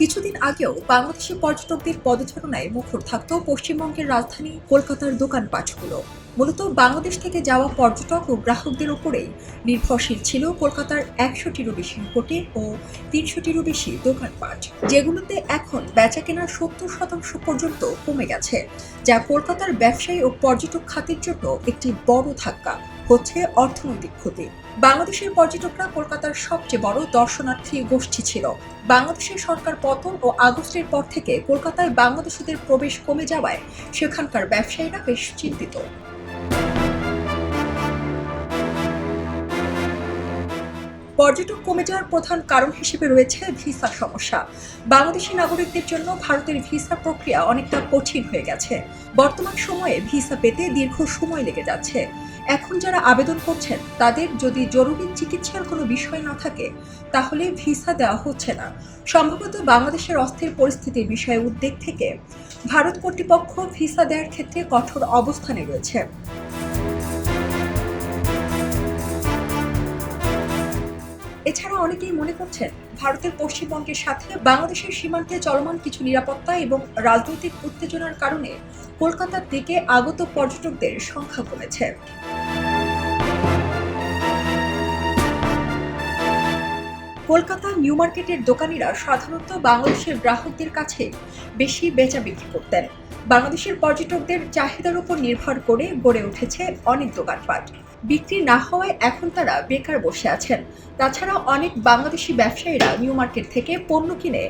কিছুদিন আগেও বাংলাদেশি পর্যটকদের পদচারণায় মুখর থাকত পশ্চিমবঙ্গের রাজধানী কলকাতার দোকানপাটগুলো। মূলত বাংলাদেশ থেকে যাওয়া পর্যটক ও গ্রাহকদের ওপরেই নির্ভরশীল ছিল কলকাতার একশোটিরও বেশি হোটেল ও তিনশোটিরও বেশি দোকানপাট, যেগুলোতে এখন বেচা কেনার সত্তর শতাংশ পর্যন্ত কমে গেছে, যা কলকাতার ব্যবসায়ী ও পর্যটক খাতের জন্য একটি বড় ধাক্কা। হচ্ছে অর্থনৈতিক ক্ষতি। বাংলাদেশের পর্যটকরা কলকাতার সবচেয়ে বড় দর্শনার্থী গোষ্ঠী ছিল। বাংলাদেশের সরকার পতন ও আগস্টের পর থেকে কলকাতায় বাংলাদেশিদের প্রবেশ কমে যাওয়ায় সেখানকার ব্যবসায়ীরা বেশ চিন্তিত। পর্যটক কমে যাওয়ার প্রধান কারণ হিসেবে রয়েছে ভিসা সমস্যা। বাংলাদেশি নাগরিকদের জন্য ভারতের ভিসা প্রক্রিয়া অনেকটা কঠিন হয়ে গেছে। বর্তমান সময়ে ভিসা পেতে দীর্ঘ সময় লেগে যাচ্ছে। এখন যারা আবেদন করছেন, তাদের যদি জরুরি চিকিৎসার কোনো বিষয় না থাকে, তাহলে ভিসা দেওয়া হচ্ছে না। সম্ভবত বাংলাদেশের অস্থির পরিস্থিতির বিষয়ে উদ্বেগ থেকে ভারত কর্তৃপক্ষ ভিসা দেওয়ার ক্ষেত্রে কঠোর অবস্থানে রয়েছে। এছাড়া অনেকেই মনে করছেন ভারতের পশ্চিমবঙ্গের সাথে বাংলাদেশের সীমান্তে চলমান কিছু নিরাপত্তা এবং রাজনৈতিক উত্তেজনার কারণে কলকাতার দিকে আগত পর্যটকদের সংখ্যা কমেছে। কলকাতা নিউ মার্কেটের দোকানিরা সাধারণত বাংলাদেশের গ্রাহকদের কাছে বেশি বেচা বিক্রি করতেন। বাংলাদেশের পর্যটকদের চাহিদার উপর নির্ভর করে গড়ে উঠেছে অনেক দোকানপাট। বিক্রি না হওয়ায় এখন তারা বেকার বসে আছেন। তাছাড়া অনেক বাংলাদেশি ব্যবসায়ীরা নিউ মার্কেট থেকে পণ্য কিনে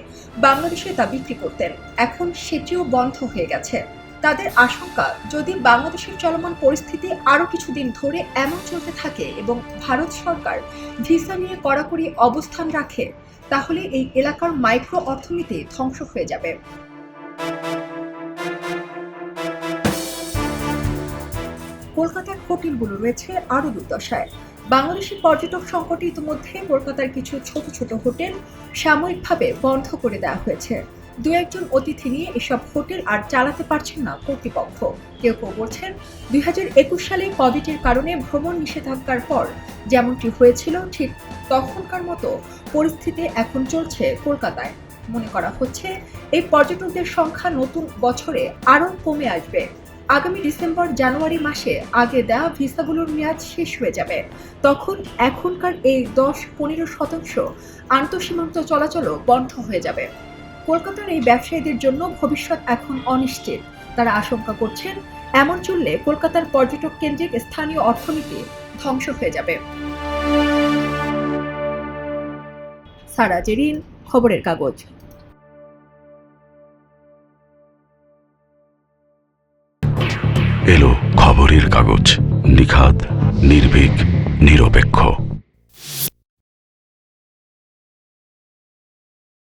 বাংলাদেশে তা বিক্রি করতেন। এখন সেটিও বন্ধ হয়ে গেছে। তাদের আশঙ্কা, যদি বাংলাদেশের চলমান পরিস্থিতি আরও কিছুদিন ধরে এমন চলতে থাকে এবং ভারত সরকার ভিসা নিয়ে কড়াকড়ি অবস্থান রাখে, তাহলে এই এলাকার মাইক্রো অর্থনীতি ধ্বংস হয়ে যাবে। কলকাতার হোটেলগুলো রয়েছে আরও দুর্দশায়। বাংলাদেশি পর্যটক সংকটে ইতিমধ্যে কলকাতার কিছু ছোট ছোট হোটেল সাময়িকভাবে বন্ধ করে দেওয়া হয়েছে। দু একজন অতিথি নিয়ে এসব হোটেল আর চালাতে পারছেন না কর্তৃপক্ষ। কেউ কেউ বলছেন, দুই হাজার একুশ সালে কোভিডের কারণে ভ্রমণ নিষেধাজ্ঞার পর যেমনটি হয়েছিল, ঠিক তখনকার মতো পরিস্থিতি এখন চলছে কলকাতায়। মনে করা হচ্ছে, এই পর্যটকদের সংখ্যা নতুন বছরে আরও কমে আসবে। আগামী ডিসেম্বর, জানুয়ারি মাসে আগে দেওয়া ভিসাগুলোর মেয়াদ শেষ হয়ে যাবে। তখন এখনকার এই দশ পনেরো শতাংশ আন্তঃসীমান্ত চলাচলও বন্ধ হয়ে যাবে। কলকাতার এই ব্যবসায়ীদের জন্য ভবিষ্যৎ এখন অনিশ্চিত। তারা আশঙ্কা করছেন, এমন চললে কলকাতার পর্যটক কেন্দ্রিক স্থানীয় অর্থনীতি ধ্বংস হয়ে যাবে। সারা জেরিন, খবরের কাগজ। এলো খবরের কাগজ, নিখাত, নির্ভীক, নিরপেক্ষ।